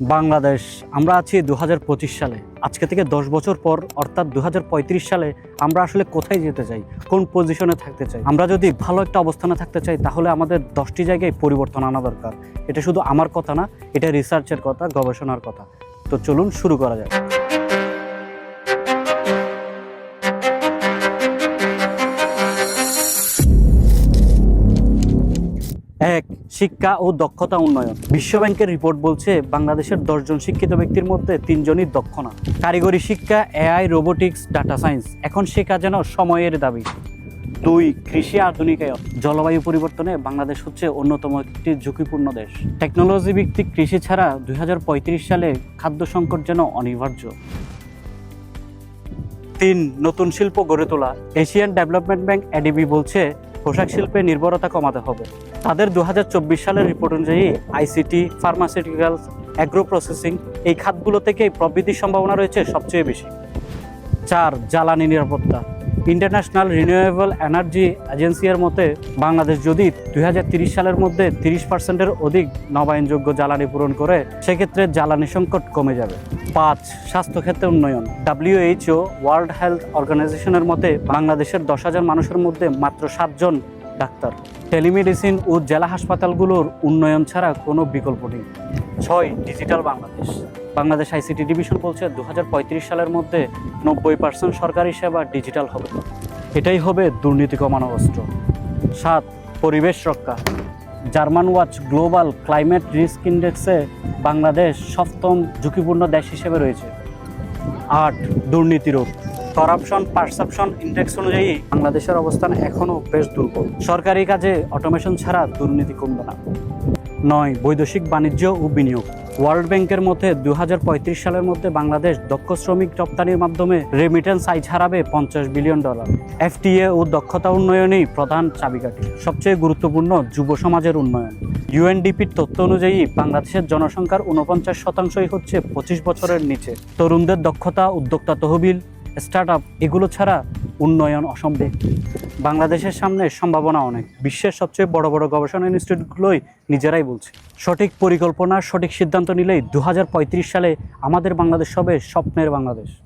বাংলাদেশ। আমরা আছি দু হাজার পঁচিশ সালে। আজকে থেকে দশ বছর পর, অর্থাৎ দু হাজার পঁয়ত্রিশ সালে, আমরা আসলে কোথায় যেতে চাই? কোন পজিশনে থাকতে চাই? আমরা যদি ভালো একটা অবস্থানে থাকতে চাই, তাহলে আমাদের দশটি জায়গায় পরিবর্তন আনা দরকার। এটা শুধু আমার কথা না, এটা রিসার্চের কথা, গবেষণার কথা। তো চলুন শুরু করা যাক। এক শিক্ষা ও দক্ষতা উন্নয়ন। বিশ্বব্যাংকের রিপোর্ট বলছে, বাংলাদেশের দশজন শিক্ষিত ব্যক্তির মধ্যে তিনজনই দক্ষ না। কারিগরি শিক্ষা, এআই, রোবোটিক্স, ডাটা সায়েন্স। এখন শেখা যেন সময়ের দাবি। দুই, কৃষি আধুনিকায়ন। জলবায়ু পরিবর্তনে বাংলাদেশ হচ্ছে অন্যতম একটি ঝুঁকিপূর্ণ দেশ। টেকনোলজি ভিত্তিক কৃষি ছাড়া দুই হাজার পঁয়ত্রিশ সালে খাদ্য সংকট যেন অনিবার্য। তিন, নতুন শিল্প গড়ে তোলা। এশিয়ান ডেভেলপমেন্ট ব্যাংক, এডিবি, বলছে পোশাক শিল্পে নির্ভরতা কমাতে হবে। তাদের দু হাজার চব্বিশ সালের রিপোর্ট অনুযায়ী আইসিটি ফার্মাসিউটিক্যালস অ্যাগ্রো প্রসেসিং এই খাতগুলো থেকে প্রবৃদ্ধির সম্ভাবনা রয়েছে সবচেয়ে বেশি। চার, জ্বালানি নিরাপত্তা। ইন্টারন্যাশনাল রিনিউয়েবল এনার্জি এজেন্সির মতে, বাংলাদেশ যদি দুই সালের মধ্যে তিরিশ পার্সেন্টের অধিক নবায়নযোগ্য জ্বালানি পূরণ করে, সেক্ষেত্রে জ্বালানি সংকট কমে যাবে। পাঁচ, স্বাস্থ্যক্ষেত্রে উন্নয়ন। ডাব্লিউএইচও ওয়ার্ল্ড হেলথ অর্গানাইজেশনের মতে, বাংলাদেশের দশ হাজার মানুষের মধ্যে মাত্র সাতজন ডাক্তার। টেলিমেডিসিন ও জেলা হাসপাতালগুলোর উন্নয়ন ছাড়া কোনো বিকল্প নেই। ছয়, digital Bangladesh. Bangladesh ICT division বলছে দু হাজার পঁয়ত্রিশ সালের মধ্যে নব্বই পার্সেন্ট সরকারি সেবা ডিজিটাল হবে। এটাই হবে দুর্নীতি কমানো অস্ত্র। সাত, পরিবেশ রক্ষা। German watch global climate risk ইন্ডেক্সে Bangladesh সপ্তম ঝুঁকিপূর্ণ দেশ হিসেবে রয়েছে। আট, দুর্নীতি রোধ। করাপশন, পারসেপশন ইন্ডেক্স অনুযায়ী বাংলাদেশের অবস্থান এখনও বেশ দুর্বল। সরকারি কাজে অটোমেশন ছাড়া দুর্নীতি কমবে না। নয়, বৈদেশিক বাণিজ্য ও বিনিয়োগ। ওয়ার্ল্ড ব্যাংকের মধ্যে দু সালের মধ্যে বাংলাদেশ দক্ষ শ্রমিক রপ্তানির মাধ্যমে রেমিটেন্স আয় ছাড়াবে পঞ্চাশ বিলিয়ন ডলার। এফটিএ ও দক্ষতা উন্নয়নই প্রধান চাবিকাঠি, সবচেয়ে গুরুত্বপূর্ণ যুব সমাজের উন্নয়ন। ইউএনডিপির তথ্য অনুযায়ী, বাংলাদেশের জনসংখ্যার উনপঞ্চাশ শতাংশই হচ্ছে পঁচিশ বছরের নিচে। তরুণদের দক্ষতা, উদ্যোক্তা তহবিল স্টার্ট আপ এগুলো ছাড়া উন্নয়ন অসম্ভব। বাংলাদেশের সামনে সম্ভাবনা অনেক। বিশ্বের সবচেয়ে বড় বড় গবেষণা ইনস্টিটিউটগুলোই নিজেরাই বলছে। সঠিক পরিকল্পনা, সঠিক সিদ্ধান্ত নিলেই দু হাজার পঁয়ত্রিশ সালে আমাদের বাংলাদেশ হবে স্বপ্নের বাংলাদেশ।